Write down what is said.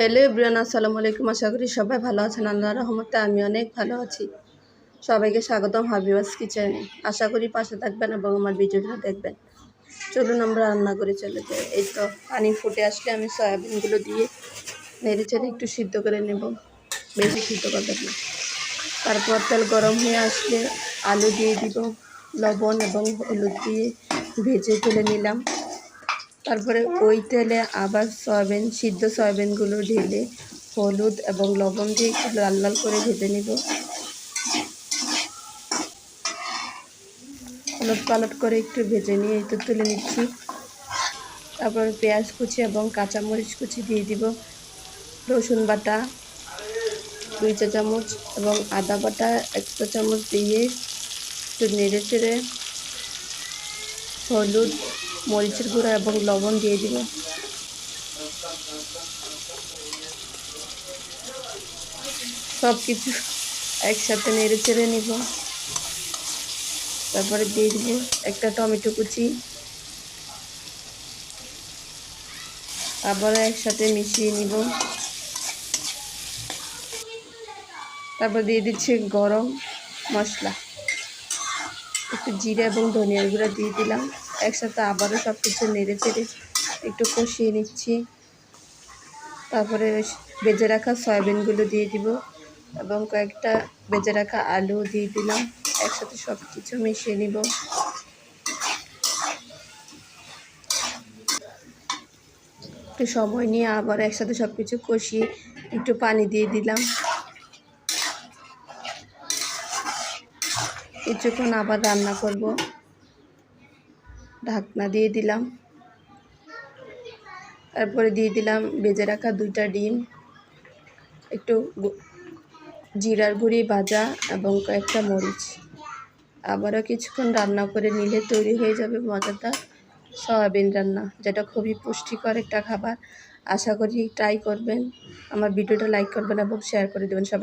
Hello ইব্রিয়ান আসসালামু আলাইকুম। আশা করি সবাই ভালো আছেন। আল্লাহ রহমতে আমি অনেক ভালো আছি। সবাইকে স্বাগতম হাবিবাস কিচেনে। আশা করি পাশে থাকবেন এবং আমার ভিডিওটা দেখবেন। চলুন আমরা রান্না করে চলে যাই। এই তো পানি ফুটে আসলে আমি সয়াবিনগুলো দিয়ে নেড়ে চেড়ে একটু সিদ্ধ করে নেব। বেশি সিদ্ধ করবেন না। তারপর তেল গরম হয়ে আসলে আলু দিয়ে দিব, লবণ এবং হলুদ দিয়ে ভেজে তুলে নিলাম। তারপরে ওই তেলে আবার সয়াবিন, সিদ্ধ সয়াবিনগুলো ঢেলে হলুদ এবং লবণ দিয়ে একটু লাল লাল করে ভেজে নিব। হলুদ পালট করে একটু ভেজে নিয়ে তো তুলে নিচ্ছি। তারপরে পেঁয়াজ কুচি এবং কাঁচামরিচ কুচি দিয়ে দিব। রসুন বাটা, দুই চা চামচ এবং আদা বাটা এক চা চামচ দিয়ে একটু নেড়ে চেড়ে হলুদ মরিচের গুঁড়া এবং লবণ দিয়ে দিব। সব কিছু একসাথে নেড়ে চেড়ে নিব। তারপরে দিয়ে দিব একটা টমেটো কুচি। আবার একসাথে মিশিয়ে নিব। তারপর দিয়ে দিচ্ছি গরম মশলা। একটু জিরা এবং ধনিয়ার গুঁড়া দিয়ে দিলাম। একসাথে আবারও সব কিছু নেড়ে চেড়ে একটু কষিয়ে নিচ্ছি। তারপরে বেজে রাখা সয়াবিনগুলো দিয়ে দিব এবং কয়েকটা বেজে রাখা আলু দিয়ে দিলাম। একসাথে সব কিছু মিশিয়ে নিব। একটু সময় নিয়ে আবার একসাথে সব কিছু কষিয়ে একটু পানি দিয়ে দিলাম। কিছুক্ষণ আবার রান্না করব। ঢাকনা দিয়ে দিলাম। তারপরে দিয়ে দিলাম বেজে রাখা দুইটা ডিম। একটু জিরার গুঁড়ি ভাজা এবং কয়েকটা মরিচ। আবারও কিছুক্ষণ রান্না করে নিলে তৈরি হয়ে যাবে মজাদার সয়াবিন রান্না, যেটা খুবই পুষ্টিকর একটা খাবার। আশা করি ট্রাই করবেন। আমার ভিডিওটা লাইক করবেন এবং শেয়ার করে দেবেন সবাই।